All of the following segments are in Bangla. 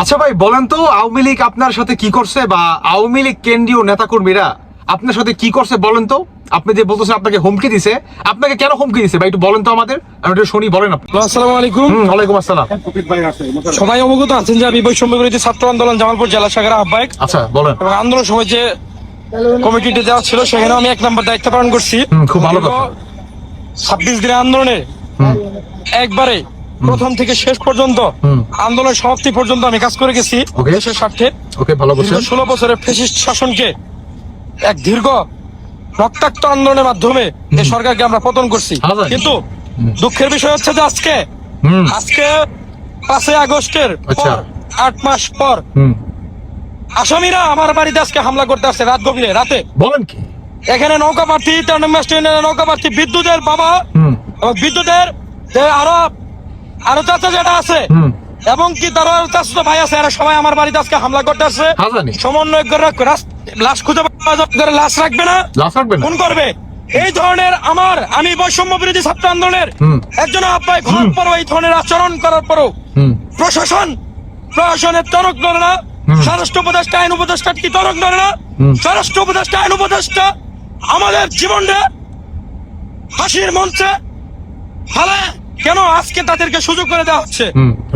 আচ্ছা ভাই বলেন তো আওয়ামী লীগ আপনার সাথে কি করছে বা আওয়ামী লীগ কেন্দ্রীয় নেতাকর্মীরা আপনার সাথে কি করছে বলেন তো? আপনি যে বলতেছেন আপনাকে হুমকি দিছে আপনাকে কেন হুমকি দিছে? ভাই একটু বলেন তো আমাদের আমি একটু শুনি বলেন আপনি। আসসালামু আলাইকুম। ওয়ালাইকুম আসসালাম। সবাই অবগত আছেন যে আমি বৈষম্য বিরোধী ছাত্র আন্দোলন জামালপুর জেলা শাখার আহ্বায়ক। আচ্ছা বলেন। এবং আন্দোলন সময় যে কমিটিতে যাওয়া ছিল সেখানে আমি এক নম্বর দায়িত্ব পালন করছি। খুব ভালো কথা। ছাব্বিশ দিনের আন্দোলনে একবারে প্রথম থেকে শেষ পর্যন্ত। আন্দোলন সমাপ্তি পর্যন্ত আমি কাজ করে গেছি দেশের স্বার্থে। ষোলো বছরের ফেসিস্ট শাসনকে এক দীর্ঘ রক্তাক্ত আন্দোলনের মাধ্যমে এই সরকারকে আমরা পতন করছি। কিন্তু দুঃখের বিষয় হচ্ছে যে আজকে আজকে পাঁচই আগস্টের আচ্ছা। আট মাস পর আসামিরা আমার বাড়িতে আজকে হামলা করতে আসছে রাত গভীরে রাতে। বলেন কি? এখানে নৌকা প্রার্থী নৌকা প্রার্থী বিদ্যুতের বাবা এবং বিদ্যুতের যে আরও আরও চাচা যেটা আছে এবং কি তার চাচা ভাই আছে এরা সবাই আমার বাড়িতে আজকে হামলা করতে আসছে। সমন্বয় করে লাশ খুঁজে পাওয়া করে লাশ রাখবে না। লাশ রাখবেন না? করবে। এই ধরনের আমার আমি বৈষম্য বিরোধী ছাত্র আন্দোলনের একজন আহ্বায়ক হওয়ার পরও এই ধরনের আচরণ করার পরও প্রশাসন প্রশাসনের তরক নড়ে না। স্বরাষ্ট্র উপদেষ্টা আইন উপদেষ্টা কি তরক নড়ে না? স্বরাষ্ট্র উপদেষ্টা আইন উপদেষ্টা আমাদের জীবনটা হাসির মঞ্চে ফেলে কেন আজকে তাদেরকে সুযোগ করে দেওয়া হচ্ছে?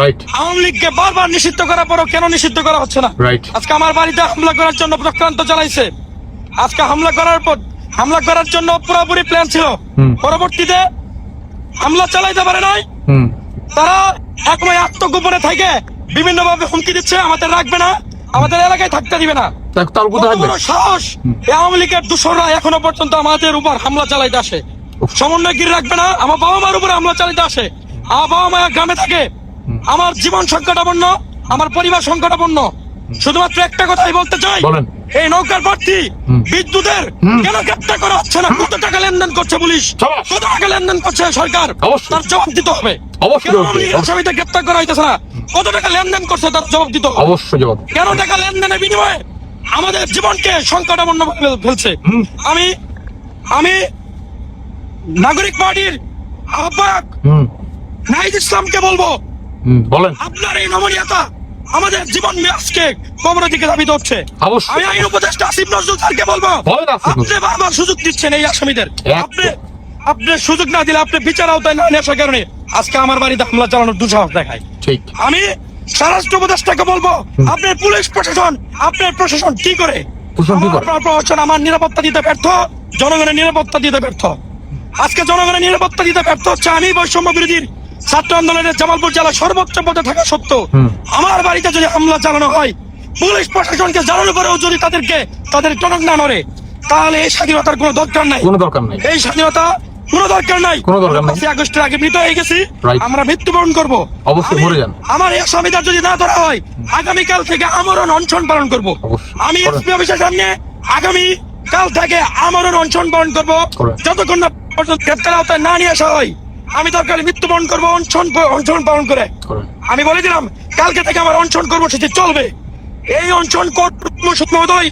রাইট আওয়ামী লীগকে বারবার নিষিদ্ধ করার পরও কেন নিষিদ্ধ করা হচ্ছে না? Right. আজকে আমার বাড়িতে হামলা করার জন্য চক্রান্ত চালাইছে। আজকে হামলা করার পর হামলা করার জন্য পুরোপুরি প্ল্যান ছিল। পরবর্তীতে হামলা চালাইতে পারে নাই। তারা একময় আত্মগোপনে থেকে বিভিন্ন ভাবে হুমকি দিচ্ছে আমাদের রাখবে না আমাদের এলাকায় থাকতে দিবে না। সাহস? এই আওয়ামী লীগের দূষণরা এখনও পর্যন্ত আমাদের উপর হামলা চালাইতে আসে। সমন্বয় গির রাখবে না। আমার বাবা মার উপরে হামলা চালাইতে আসে। আমার বাবা মা গ্রামে থাকে। আমার জীবন সংকটাপন্ন আমার পরিবার সংকটাপন্ন। শুধুমাত্র একটা কথাই বলতে চাই। এই নৌকার প্রার্থী বিদ্যুতের কেন গ্রেপ্তার করা হচ্ছে না? কত টাকা লেনদেন করছে পুলিশ? কত টাকা লেনদেন করছে সরকার। তার জবাব দিতে হবে। অবশ্যই গ্রেপ্তার করা হইতেছে না। কত টাকা লেনদেন করছে তার জবাব দিতে হবে। অবশ্যই জবাব কেন টাকা লেনদেনের বিনিময়ে আমাদের জীবনকে সংকটাপন্ন ফেলছে? আমি আমি নাগরিক পার্টির আহ্বায়ক নাহিদ ইসলামকে বলব বলেন। আপনার এই নমনীয়তা আমাদের জীবন আজকে কবরের দিকে হচ্ছে অবশ্যই। আমি আইন উপদেষ্টা আসিফ নজরুল স্যারকে বলব। আপনি বারবার সুযোগ দিচ্ছেন এই আসামিদের। আপনি আপনি সুযোগ না দিলে আপনি বিচার আওতায় না নিয়ে আসার কারণে আজকে আমার বাড়িতে হামলা চালানোর দুঃসাহস দেখায়। ঠিক। আমি স্বরাষ্ট্র উপদেষ্টাকে বলব আপনার পুলিশ প্রশাসন আপনার প্রশাসন কি করে? প্রশাসন আমার নিরাপত্তা দিতে ব্যর্থ জনগণের নিরাপত্তা দিতে ব্যর্থ। আজকে জনগণের নিরাপত্তা দিতে ব্যর্থ হচ্ছে আমি বৈষম্য বিরোধীর ছাত্র আন্দোলনের জামালপুর জেলা সর্বোচ্চ পদে থাকা সত্ত্বেও আমার বাড়িতে যদি হামলা চালানো হয় পুলিশ প্রশাসনকে জানানো পরেও যদি তাদেরকে তাদের টনক না নড়ে তাহলে এই স্বাধীনতার কোনো দরকার নাই। কোনো দরকার নাই। এই স্বাধীনতা কোনো দরকার নাই। কোনো দরকার নাই। আগস্টের আগে মৃত হয়ে গেছি। আমরা মৃত্যুবরণ করব। অবশ্যই মরে যান। আমার এই আসামিদার যদি না ধরা হয় আগামীকাল থেকে আমরণ অনশন পালন করব। আমি। এসপি অফিসের সামনে আগামী কাল থেকে আমরণ অনশন পালন করব। যতক্ষণ না পর্যন্ত গ্রেপ্তার আওতায় না নিয়ে আসা হয়। আমি দরকার মৃত্যুবরণ করব অনশন অনশন পালন করে। আমি বলে দিলাম কালকে থেকে আমার অনশন কর্মসূচি চলবে। এই অনশন কর্মসূচি মহোদয়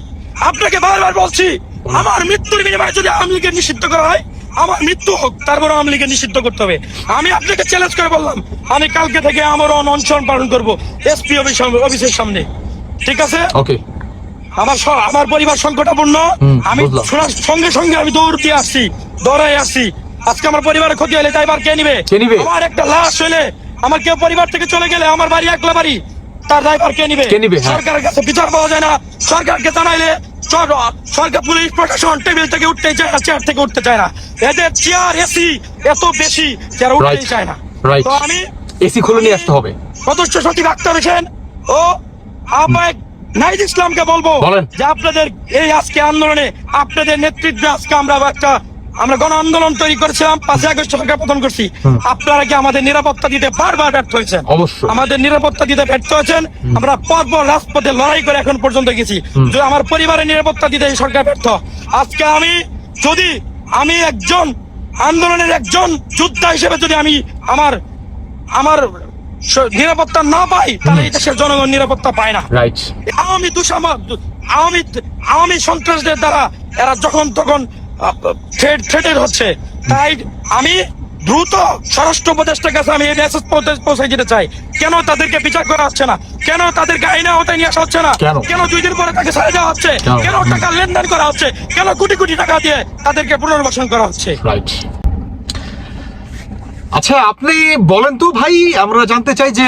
আপনাকে বারবার বলছি আমার মৃত্যুর বিনিময়ে যদি আওয়ামী লীগের নিষিদ্ধ করা হয় আমার মৃত্যু হোক তারপর আওয়ামী লীগের নিষিদ্ধ করতে হবে। আমি আপনাকে চ্যালেঞ্জ করে বললাম আমি কালকে থেকে আমার অনশন পালন করব এসপি অফিস অফিসের সামনে। ঠিক আছে? ওকে আমার আমার পরিবার সংকটাপূর্ণ। আমি শোনার সঙ্গে সঙ্গে আমি দৌড় দিয়ে আসছি দৌড়াই আসছি। আজকে আমার পরিবারের ক্ষতি হলে দায়ভার কে নিবে? নিবে? আমার একটা লাশ হলে আমার কেউ পরিবার থেকে চলে গেলে আমার বাড়ি একলা বাড়ি তার দায়ভার কে নিবে? নিবে, হ্যাঁ। সরকারের কাছে বিচার পাওয়া যায় না। সরকারকে জানাইলে সর- সরকার পুলিশ প্রশাসন টেবিল থেকে উঠতে চায় না চেয়ার থেকে উঠতে চায় না। এদের চেয়ার এসি এত বেশি যারা উঠতেই চায় না। তো আমি এসি খুলে নিয়ে আসতে হবে। সদস্য সচিব আক্তার হোসেন ও আহ্বায়ক নাইদ ইসলামকে বলব যে আপনাদের এই আজকে আন্দোলনে আপনাদের নেতৃত্বে আজকে আমরা একটা আমরা গণ আন্দোলন তৈরি করেছিলাম পাঁচই আগস্ট সরকার পতন করছি। আপনারা কি আমাদের নিরাপত্তা দিতে বারবার ব্যর্থ হয়েছেন? আমাদের নিরাপত্তা দিতে ব্যর্থ হয়েছেন। আমরা পরপর রাজপথে লড়াই করে এখন পর্যন্ত গেছি। যে আমার পরিবারের নিরাপত্তা দিতে এই সরকার ব্যর্থ আজকে আমি যদি আমি একজন আন্দোলনের একজন যোদ্ধা হিসেবে যদি আমি আমার আমার নিরাপত্তা না পাই তাহলে এই দেশের জনগণ নিরাপত্তা পায় না। রাইট আওয়ামী দুঃসামা আওয়ামী আওয়ামী সন্ত্রাসদের দ্বারা এরা যখন তখন থ্রেটেড হচ্ছে। তাই আমি দ্রুত স্বরাষ্ট্র উপদেষ্টার কাছে আমি এই মেসেজ পৌঁছে যেতে চাই। কেন তাদেরকে বিচার করা হচ্ছে না? কেন তাদেরকে আইনে আওতায় নিয়ে আসা হচ্ছে না? কেন? দুই দিন পরে তাকে ছেড়ে দেওয়া হচ্ছে? কেন? কেন টাকা লেনদেন করা হচ্ছে? কেন কোটি কোটি টাকা দিয়ে তাদেরকে পুনর্বাসন করা হচ্ছে? রাইট আচ্ছা আপনি বলেন তো ভাই, আমরা জানতে চাই যে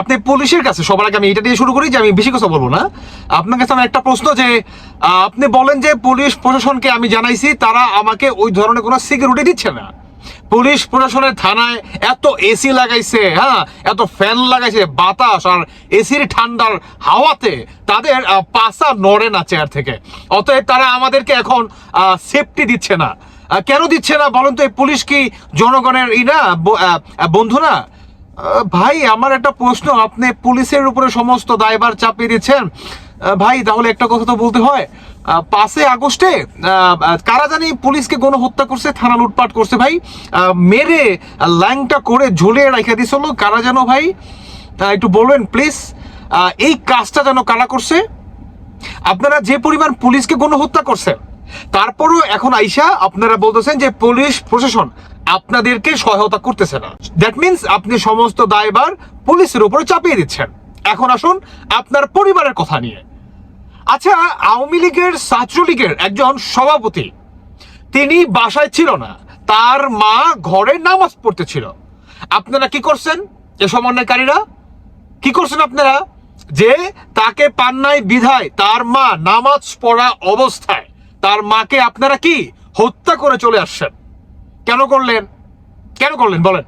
আপনি পুলিশের কাছে, সবার আগে আমি এটা দিয়ে শুরু করি যে আমি বেশি কথা বলব না। আপনার কাছে আমার একটা প্রশ্ন যে আপনি বলেন যে পুলিশ প্রশাসনকে আমি জানাইছি, তারা আমাকে ওই ধরনের কোনো সিকিউরিটি দিচ্ছে না। পুলিশ প্রশাসনের থানায় এত এসি লাগাইছে হ্যাঁ এত ফ্যান লাগাইছে, বাতাস আর এসির ঠান্ডার হাওয়াতে তাদের পাছা নড়ে না চেয়ার থেকে। অতএব তারা আমাদেরকে এখন সেফটি দিচ্ছে না। কেন দিচ্ছে না বলেন তো, এই পুলিশ কি জনগণের ই না বন্ধু না? ভাই, আমার একটা প্রশ্ন, আপনি পুলিশের উপরে সমস্ত দায়ভার চাপিয়ে দিচ্ছেন। ভাই, তাহলে একটা কথা তো বলতে হয় পাঁচই আগস্টে কারা জানি পুলিশকে গণহত্যা করছে, থানা লুটপাট করছে, ভাই। মেরে ল্যাংটা করে ঝুলিয়ে রেখে দিছিল কারা যেন, ভাই? একটু বলবেন প্লিজ এই কাজটা যেন কারা করছে? আপনারা যে পরিমাণ পুলিশকে গণহত্যা করছেন তারপরও এখন আইসা আপনারা বলতেছেন যে পুলিশ প্রশাসন আপনাদেরকে সহায়তা করতেছে না। দ্যাট মিন্স আপনি সমস্ত দায়ভার পুলিশের উপরে চাপিয়ে দিচ্ছেন। এখন আসুন আপনার পরিবারের কথা নিয়ে। আচ্ছা আওয়ামী লীগের ছাত্রলীগের একজন সভাপতি, তিনি বাসায় ছিল না, তার মা ঘরে নামাজ পড়তেছিল। আপনারা কি করছেন, এ সমন্বয়কারীরা? কি করছেন আপনারা? যে তাকে পান্নায় বিধায় তার মা নামাজ পড়া অবস্থায় তার মাকে আপনারা কি হত্যা করে চলে আসছেন? কেন করলেন? কেন করলেন? বলেন।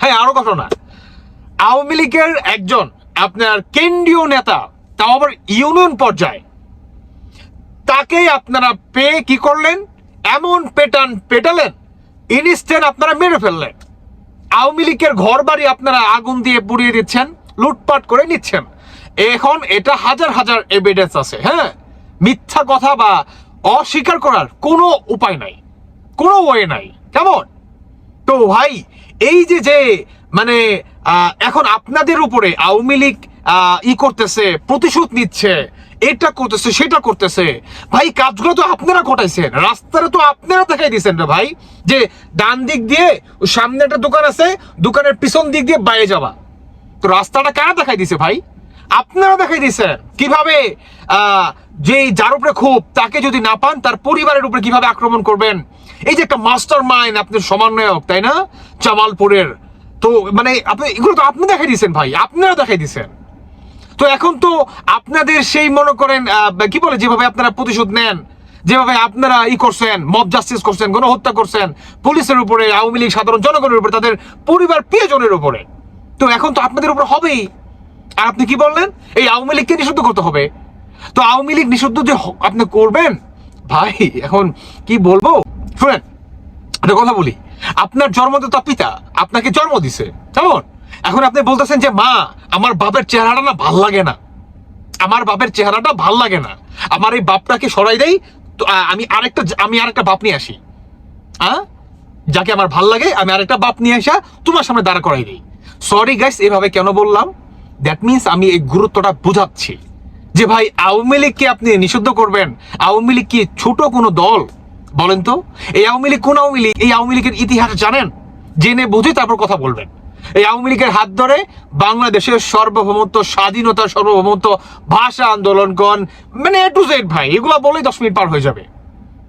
হ্যাঁ আরও ঘটনা আওয়ামী লীগের একজন আপনার কেন্দ্রীয় নেতা, তাও আবার ইউনিয়ন পর্যায়ে, তাকেই আপনারা পেয়ে কি করলেন? এমন পেটান পেটালেন ইনস্ট্যান্ট আপনারা মেরে ফেললেন। আওয়ামী লীগের ঘর বাড়ি আপনারা আগুন দিয়ে পুড়িয়ে দিচ্ছেন, লুটপাট করে নিচ্ছেন। এখন এটা হাজার হাজার এভিডেন্স আছে হ্যাঁ? মিথ্যা কথা বা অস্বীকার করার কোনো উপায় নাই। কোনো ওয়ে নাই। কেমন? তো ভাই, এই যে যে মানে এখন আপনাদের উপরে আওয়ামী লীগ ই করতেছে, প্রতিশোধ নিচ্ছে, এটা করতেছে, সেটা করতেছে, ভাই, কাজগুলো তো আপনারা ঘটাইছেন, রাস্তাটা তো আপনারা দেখাই দিয়েছেন রে ভাই, যে ডান দিক দিয়ে সামনে একটা দোকান আছে, দোকানের পিছন দিক দিয়ে বাইরে যাওয়া। তো রাস্তাটা কারা দেখাই দিছে ভাই? আপনারা দেখাই দিয়েছেন কীভাবে যে যার উপরে খুব তাকে যদি না পান, তার পরিবারের উপরে কীভাবে আক্রমণ করবেন? এই যে একটা মাস্টার মাইন্ড আপনার সমন্বয়ক, তাই না? জামালপুরের। তো মানে আপনি, এগুলো তো আপনি দেখাই দিয়েছেন ভাই, আপনারা দেখাই দিয়েছেন তো এখন তো আপনাদের সেই মনে করেন কি বলে, যেভাবে আপনারা প্রতিশোধ নেন, যেভাবে আপনারা ই করছেন মব জাস্টিস করছেন, গণহত্যা করছেন, পুলিশের উপরে, আওয়ামী লীগ, সাধারণ জনগণের উপরে, তাদের পরিবার, প্রিয়জনের উপরে। তো এখন তো আপনাদের উপর হবেই। আপনি কি বললেন? এই আওয়ামী লীগকে নিষিদ্ধ করতে হবে। তো আওয়ামী লীগ নিষিদ্ধ যে আপনি করবেন? ভাই, এখন কি বলব? শুনেন, একটা কথা বলি। আপনার জন্মদাতা পিতা, আপনাকে জন্ম দিছে। কেমন? এখন আপনি বলতেছেন যে, মা, আমার বাপের চেহারাটা না ভালো লাগে না। আমার বাপের চেহারাটা ভালো লাগে না। আমার এই বাপটাকে সরাই দেই। তো আমি আরেকটা আমি আরেকটা বাপ নিয়ে আসি। হ্যাঁ যাকে আমার ভালো লাগে, আমি আরেকটা বাপ নিয়ে আসা, তোমার সামনে দাঁড়া করাই দিই। সরি গাইস এভাবে কেন বললাম? দ্যাট মিন্স আমি এই গুরুত্বটা বুঝাচ্ছি যে ভাই, আওয়ামী লীগকে আপনি নিষিদ্ধ করবেন? আওয়ামী লীগ কি ছোট কোনো দল? বলেন তো, এই আওয়ামী লীগ কোন আওয়ামী লীগ? এই আওয়ামী লীগের ইতিহাস জানেন? জেনে বুঝে তারপর কথা বলবেন। এই আওয়ামী লীগের হাত ধরে বাংলাদেশের সার্বভৌমত্ব স্বাধীনতা সার্বভৌমত্ব, ভাষা আন্দোলন কন মানে এ টু জেড ভাই, এগুলো বলেই দশ মিনিট পার হয়ে যাবে।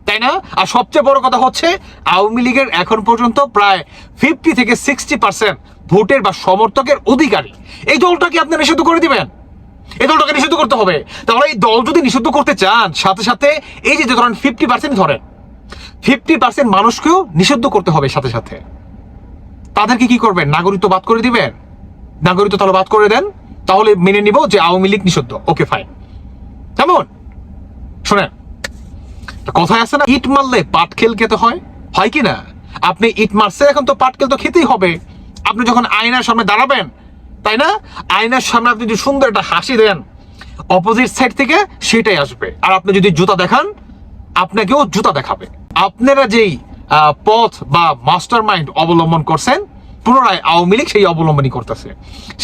তাই না? আর সবচেয়ে বড় কথা হচ্ছে, আওয়ামী লীগের এখন পর্যন্ত প্রায় ফিফটি থেকে সিক্সটি পার্সেন্ট ভোটের বা সমর্থকের অধিকারী। এই দলটাকে আপনি নিষিদ্ধ করে দিবেন? এই দলটাকে নিষিদ্ধ করতে হবে। তাহলে এই দল যদি নিষিদ্ধ করতে চান, সাথে সাথে এই যে ধরেন ফিফটি পার্সেন্ট ধরেন ফিফটি পার্সেন্ট মানুষকেও নিষিদ্ধ করতে হবে সাথে সাথে। তাদেরকে কি করবেন? নাগরিকত্ব বাদ করে দিবেন? নাগরিকত্ব তাহলে বাদ করে দেন? তাহলে মেনে নিব যে আওয়ামী লীগ নিষিদ্ধ। ওকে ফাইন কেমন? কথায় আছে না, ইট মারলে পাট খেল খেতে হয়? হয় কি না? আপনি ইট মারছে, এখন তো পাট খেল তো খেতেই হবে। আপনি যখন আয়নার সামনে দাঁড়াবেন, তাই না? আয়নার সামনে আপনি যদি সুন্দর একটা হাসি দেন অপোজিট সাইড থেকে সেটাই আসবে। আর আপনি যদি জুতা দেখান, আপনাকেও জুতা দেখাবে। আপনারা যেই পথ বা মাস্টার মাইন্ড অবলম্বন করছেন, পুনরায় আওয়ামী লীগ সেই অবলম্বনই করতেছে।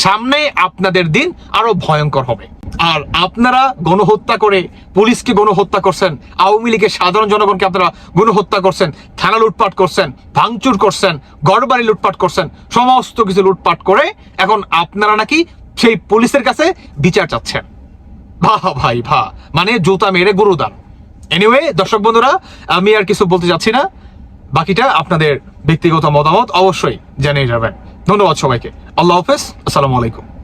সামনে আপনাদের দিন আরও ভয়ঙ্কর হবে। আর আপনারা গণহত্যা করে পুলিশকে গণহত্যা করছেন, আওয়ামী লীগের সাধারণ জনগণকে আপনারা গণহত্যা করছেন, থানা লুটপাট করছেন, ভাঙচুর করছেন ঘরবাড়ি লুটপাট করছেন, সমস্ত কিছু লুটপাট করে এখন আপনারা নাকি সেই পুলিশের কাছে বিচার চাচ্ছেন। বাহ ভাই, ভা মানে জুতা মেরে গুরুদান এনিওয়ে দর্শক বন্ধুরা, আমি আর কিছু বলতে যাচ্ছি না। বাকিটা আপনাদের ব্যক্তিগত মতামত অবশ্যই জানিয়ে যাবেন। ধন্যবাদ সবাইকে। আল্লাহ হাফেজ, আসসালামু আলাইকুম।